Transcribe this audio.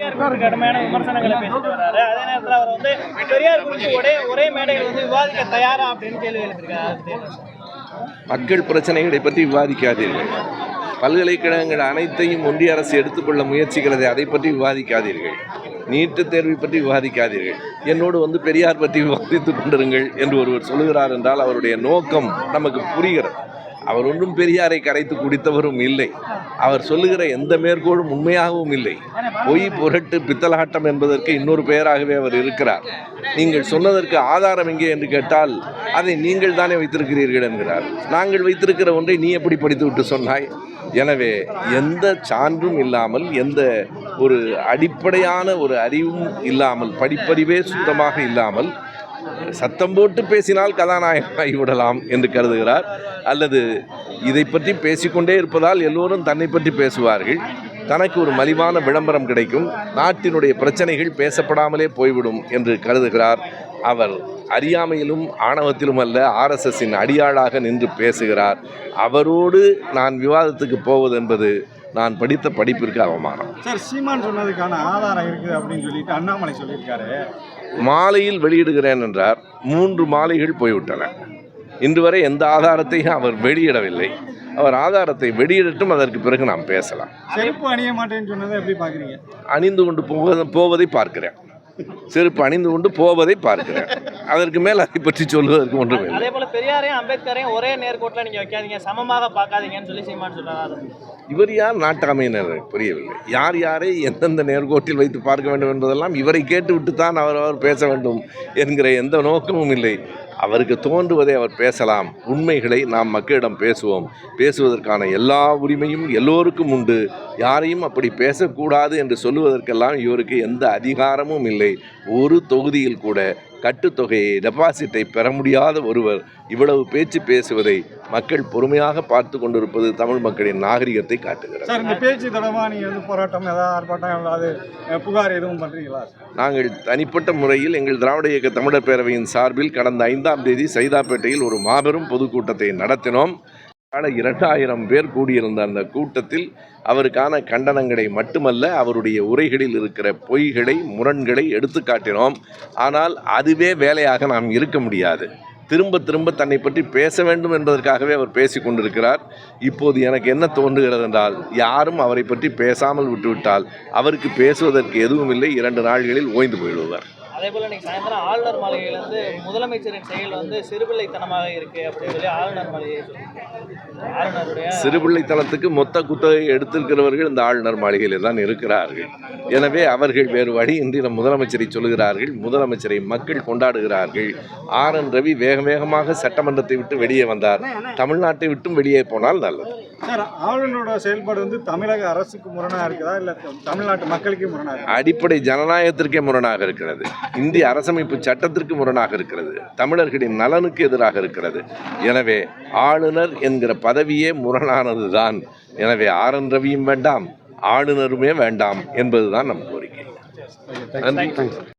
பெரியார் கடுமையான விமர்சனங்களை பேசிட்டு வர்றாரு. அதே நேரத்தில் அவர் வந்து பெரியார் குறித்து ஒரே ஒரே மேடையில் வந்து விவாதிக்க தயாரா அப்படின்னு கேள்வி எழுப்பியிருக்காரு. மக்கள் பிரச்சனைகளை பற்றி விவாதிக்காதீர்கள். பல்கலைக்கழகங்கள் அனைத்தையும் ஒன்றிய அரசு எடுத்துக்கொள்ள முயற்சிக்கிறது அதை பற்றி விவாதிக்காதீர்கள். நீட்டுத் தேர்வை பற்றி விவாதிக்காதீர்கள். என்னோடு வந்து பெரியார் பற்றி விவாதித்துக் கொண்டிருங்கள் என்று ஒருவர் சொல்லுகிறார் என்றால் அவருடைய நோக்கம் நமக்கு புரிகிறது. அவர் ஒன்றும் பெரியாரை கரைத்து குடித்தவரும் இல்லை. அவர் சொல்லுகிற எந்த மேற்கோளும் உண்மையாகவும் இல்லை. பொய் புரட்டு பித்தலாட்டம் என்பதற்கு இன்னொரு பெயராகவே அவர் இருக்கிறார். நீங்கள் சொன்னதற்கு ஆதாரம் எங்கே என்று கேட்டால் அதை நீங்கள் தானே வைத்திருக்கிறீர்கள் என்கிறார். நாங்கள் வைத்திருக்கிற ஒன்றை நீ எப்படி படித்து விட்டு சொன்னாய்? எனவே எந்த சான்றும் இல்லாமல் எந்த ஒரு அடிப்படையான ஒரு அறிவும் இல்லாமல் படிப்பறிவே சுத்தமாக இல்லாமல் சத்தம் போட்டு பேசினால் கதாநாயகனாகி விடலாம் என்று கருதுகிறார். அல்லது இதை பற்றி பேசிக்கொண்டே இருப்பதால் எல்லோரும் தன்னை பற்றி பேசுவார்கள். தனக்கு ஒரு மலிவான விளம்பரம் கிடைக்கும். நாட்டினுடைய பிரச்சனைகள் பேசப்படாமலே போய்விடும் என்று கருதுகிறார். அவர் அறியாமையிலும் ஆணவத்திலும் அல்ல ஆர்எஸ்எஸ்ஸின் அடியாளாக நின்று பேசுகிறார். அவரோடு நான் விவாதத்துக்கு போவது என்பது நான் படித்த படிப்பிற்கு அவமானம். சார் சீமான் சொன்னதுக்கான ஆதாரம் இருக்குது அப்படின்னு சொல்லிட்டு அண்ணாமலை சொல்லியிருக்காரு. மாலையில் வெளியிடுகிறேன் என்றார். மூன்று மாலைகள் போய்விட்டன. இன்று வரை எந்த ஆதாரத்தையும் அவர் வெளியிடவில்லை. அவர் ஆதாரத்தை வெளியிடட்டும் அதற்கு பிறகு நாம் பேசலாம். அணிய மாட்டேன்னு சொன்னதை எப்படி பார்க்குறீங்க? அணிந்து கொண்டு போவ போவதை பார்க்கிறேன். செருப்பு அணிந்து கொண்டு போவதை பார்க்கிறேன். அதற்கு மேல் அதை பற்றி சொல்வதற்கு ஒன்றும் அதே போல பெரியாரையும் அம்பேத்கரையும் ஒரே நேர்கோட்டில் நீங்க வைக்காதீங்க. சமமாக பார்க்காதீங்கன்னு சொல்லி சீமான் சொல்றாரு. இவர் யார்? நாட்டாமையினர் புரியவில்லை. யார் யாரை எந்தெந்த நேர்கோட்டில் வைத்து பார்க்க வேண்டும் என்பதெல்லாம் இவரை கேட்டுவிட்டு தான் அவர் அவர் பேச வேண்டும் என்கிற எந்த நோக்கமும் இல்லை. அவருக்கு தோன்றுவதை அவர் பேசலாம். உண்மைகளை நாம் மக்களிடம் பேசுவோம். பேசுவதற்கான எல்லா உரிமையும் எல்லோருக்கும் உண்டு. யாரையும் அப்படி பேசக்கூடாது என்று சொல்லுவதற்கெல்லாம் இவருக்கு எந்த அதிகாரமும் இல்லை. ஒரு தொகுதியில் கூட கட்டுத்தொகையை டெபாசிட்டை பெற முடியாத ஒருவர் இவ்வளவு பேச்சு பேசுவதை மக்கள் பொறுமையாக பார்த்து கொண்டிருப்பது தமிழ் மக்களின் நாகரிகத்தை காட்டுகிறது. சார் இந்த பேச்சு தொடர்பாக நீங்கள் வந்து போராட்டம் ஏதாவது ஆர்ப்பாட்டம் ஏதாவது புகார் எதுவும் பண்ணுறீங்களா நாங்கள் தனிப்பட்ட முறையில் எங்கள் திராவிட இயக்க தமிழர் பேரவையின் சார்பில் கடந்த ஐந்தாம் தேதி சைதாப்பேட்டையில் ஒரு மாபெரும் பொதுக்கூட்டத்தை நடத்தினோம். இரண்டாயிரம் பேர் கூடியிருந்த அந்த கூட்டத்தில் அவருக்கான கண்டனங்களை மட்டுமல்ல அவருடைய உரைகளில் இருக்கிற பொய்களை முரண்களை எடுத்து காட்டினோம். ஆனால் அதுவே வேலையாக நாம் இருக்க முடியாது. திரும்ப திரும்ப தன்னை பற்றி பேச வேண்டும் என்பதற்காகவே அவர் பேசி கொண்டிருக்கிறார். இப்போது எனக்கு என்ன தோன்றுகிறது என்றால் யாரும் அவரை பற்றி பேசாமல் விட்டுவிட்டால் அவருக்கு பேசுவதற்கு எதுவும் இல்லை இரண்டு நாள்களில் ஓய்ந்து போயிடுவார். அதே போல் இன்னைக்கு சாயந்தரம் ஆளுநர் மாளிகையிலேருந்து முதலமைச்சரின் செயல் வந்து சிறுபிள்ளைத்தனமாக இருக்கு அப்படின்னு சொல்லி ஆளுநர் மாளிகை சொல்லியிருக்காரு. ஆளுநருடைய சிறுபிள்ளைத்தனத்துக்கு மொத்த குத்தகை எடுத்திருக்கிறவர்கள் இந்த ஆளுநர் மாளிகையில் தான் இருக்கிறார்கள். எனவே அவர்கள் வேறு வழி இன்றி நம் முதலமைச்சரை சொல்லுகிறார்கள் முதலமைச்சரை மக்கள் கொண்டாடுகிறார்கள். ஆர் என் ரவி வேக வேகமாக சட்டமன்றத்தை விட்டு வெளியே வந்தார். தமிழ்நாட்டை விட்டும் வெளியே போனால் நல்லது. சார் ஆளுநரோட செயல்பாடு வந்து தமிழக அரசுக்கு முரணாக இருக்குதா? இல்லை தமிழ்நாட்டு மக்களுக்கே முரணாக இருக்கா அடிப்படை ஜனநாயகத்திற்கே முரணாக இருக்கிறது. இந்திய அரசமைப்பு சட்டத்திற்கு முரணாக இருக்கிறது. தமிழர்களின் நலனுக்கு எதிராக இருக்கிறது. எனவே ஆளுநர் என்கிற பதவியே முரணானது தான் எனவே ஆர். என். ரவியும் வேண்டாம் ஆளுநருமே வேண்டாம் என்பதுதான் நம் கோரிக்கை. நன்றி.